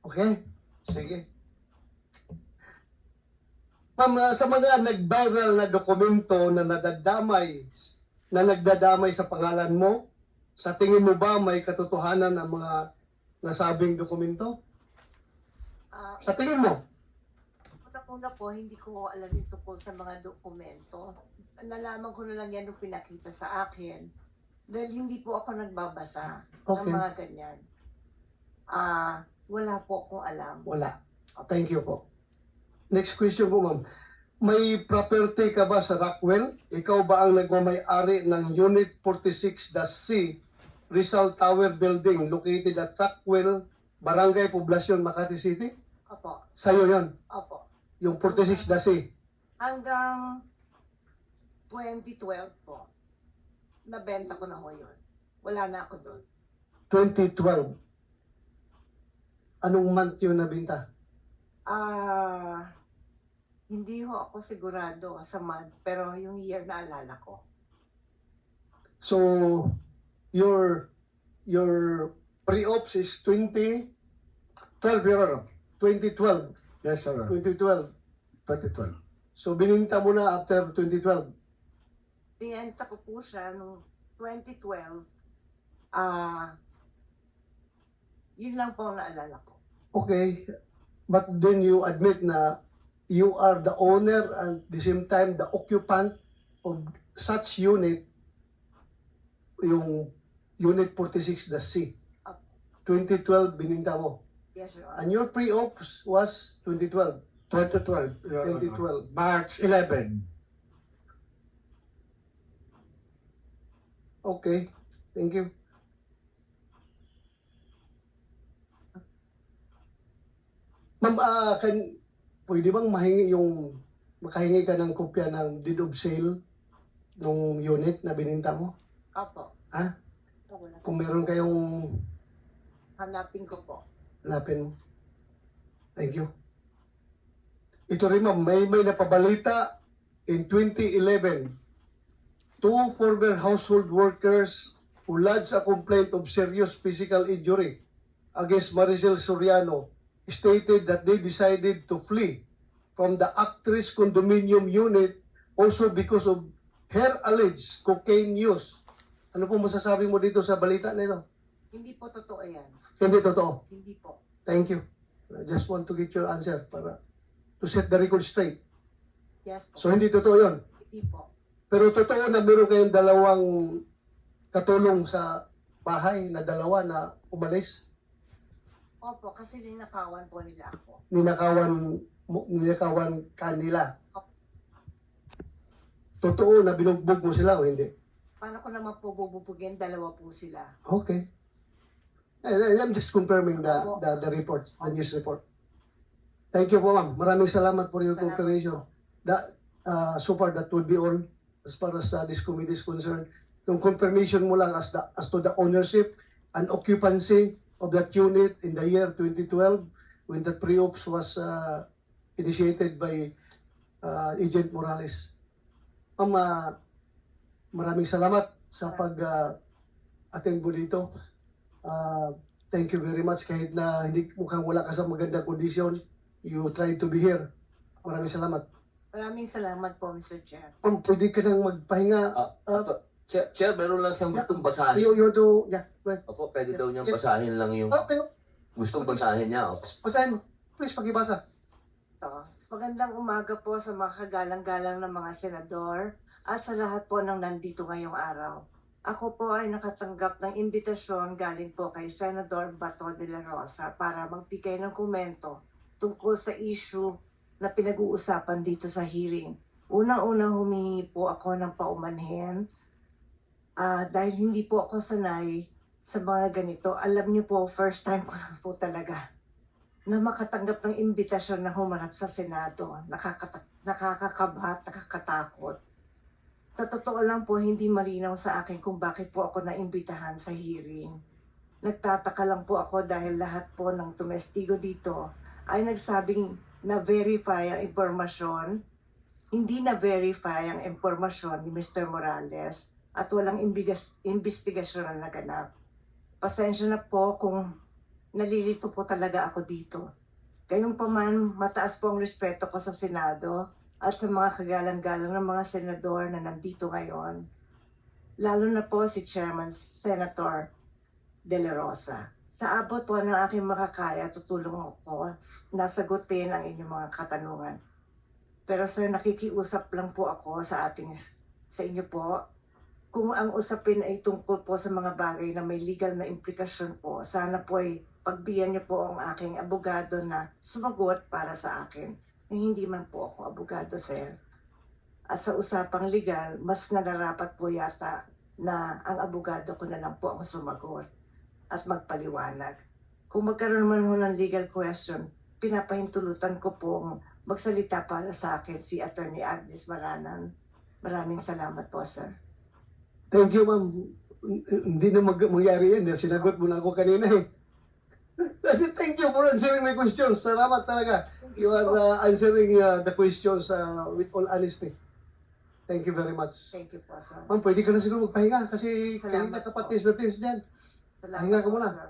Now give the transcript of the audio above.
Okay? Sige. Ma'am, ah, sa mga nag-viral na dokumento na nadadamay, na nagdadamay sa pangalan mo, sa tingin mo ba may katotohanan ang mga nasabing dokumento? Ah, Sa tingin mo? Una-una po, hindi ko alam yung tungkol sa mga dokumento. Nalaman ko na lang yan nung pinakita sa akin. Dahil hindi po ako nagbabasa ng Okay. mga ganyan. Ah, wala po akong alam. Wala. Thank you po. Next question po, ma'am. May property ka ba sa Rockwell? Ikaw ba ang nagmamay-ari ng Unit 46-C Rizal Tower Building located at Rockwell, Barangay Poblacion, Makati City? Opo, Sa'yo yon opo. yung 46-C. Hanggang 2012 po, nabenta ko na ho yun. Wala na ako doon. 2012. Anong month yun nabinta? Ah, hindi ho ako sigurado sa month, pero yung year na alala ko. So, your your pre-ops is 2012, Your Honor. 2012. Yes, sir. 2012. 2012. So, bininta mo na after 2012. Pinenta ko po siya nung 2012. Ah, yun lang po ang naalala ko. Okay. But then you admit na you are the owner and at the same time the occupant of such unit, yung Unit 46, the C. 2012, bininta mo. Yes, Your Honor. And your pre-ops was 2012. 2012. Your Honor. 2012. March 11. Okay. Thank you. Ma'am, ah, kan, pwede bang mahingi yung, makahingi ka ng kopya ng deed of sale nung unit na bininta mo? Opo. Ha? Wala. Kung meron kayong Hanapin ko po. hanapin mo. Thank you. Ito rin ma'am, may, may napabalita in 2011. Two former household workers who lodged a complaint of serious physical injury against Maricel Soriano stated that they decided to flee from the actress condominium unit also because of her alleged cocaine use. Ano po masasabi mo dito sa balita na ito? Hindi po totoo yan. Hindi totoo. Hindi po. Thank you. I just want to get your answer para to set the record straight. Yes po. So hindi totoo yun. Hindi po. Pero totoo na meron kayong dalawang katulong sa bahay na dalawa na umalis. Opo, kasi ninakawan po nila ako. Ninakawan, mo- ninakawan kanila. Totoo na binugbog mo sila o hindi? Paano ko naman po bububugin? Dalawa po sila. Okay. Eh, I'm just confirming the, the, the report, the news report. Thank you po ma'am. Maraming salamat for your Salamat cooperation. That, uh, so far, that would be all as far as uh, this committee is concerned. Yung confirmation mo lang as, the, as to the ownership and occupancy of that unit in the year 2012 when that pre-ops was uh, initiated by uh, Agent Morales. Ma'am, uh, maraming salamat sa pag uh, mo dito. Uh, thank you very much kahit na hindi mukhang wala ka sa magandang kondisyon. You try to be here. Maraming salamat. Maraming salamat po, Mr. Chair. Ma'am, pwede ka nang magpahinga. Ah, Ah, Chair, Chair, meron lang siyang gustong basahin. you, you do, yeah. Well, Opo, pwede daw niyang Yes. basahin lang yung pero, gustong basahin niya. Opo. basahin mo. Please, pakibasa. Ito. Magandang umaga po sa mga kagalang-galang ng mga senador at sa lahat po ng nandito ngayong araw. Ako po ay nakatanggap ng imbitasyon galing po kay Senador Bato de la Rosa para magbigay ng komento tungkol sa issue na pinag-uusapan dito sa hearing. Unang-unang humingi po ako ng paumanhin ah, dahil hindi po ako sanay sa mga ganito. Alam niyo po, first time ko lang po talaga na makatanggap ng imbitasyon na humarap sa Senado. Nakakata- nakakakabahat, nakakatakot. Sa totoo lang po, hindi malinaw sa akin kung bakit po ako naimbitahan sa hearing. Nagtataka lang po ako dahil lahat po ng tumestigo dito ay nagsabing na-verify ang impormasyon, hindi na-verify ang impormasyon ni Mr. Morales at walang imbigas, investigasyon na naganap. Pasensya na po kung nalilito po talaga ako dito. Gayong paman, mataas po ang respeto ko sa Senado at sa mga kagalang-galang ng mga senador na nandito ngayon. Lalo na po si Chairman Senator De La Rosa. Sa abot po ng aking makakaya, tutulong ako na sagutin ang inyong mga katanungan. Pero sir, nakikiusap lang po ako sa ating sa inyo po. Kung ang usapin ay tungkol po sa mga bagay na may legal na implikasyon po, sana po ay pagbiyan niyo po ang aking abogado na sumagot para sa akin. Na hindi man po ako abogado, sir. At sa usapang legal, mas nararapat po yata na ang abogado ko na lang po ang sumagot at magpaliwanag. Kung magkaroon man ho ng legal question, pinapahintulutan ko pong magsalita para sa akin si Attorney Agnes Maranan. Maraming salamat po, sir. Thank you, ma'am. Hindi na mag mangyari yan. Sinagot mo na ako kanina eh. Thank you for answering my questions. Salamat talaga. You are uh, answering uh, the questions uh, with all honesty. Thank you very much. Thank you po, sir. Ma'am, pwede ka na siguro magpahinga kasi Salamat kanina ka po. patis na tis dyan. Salamat Pahinga ka po, muna. sir.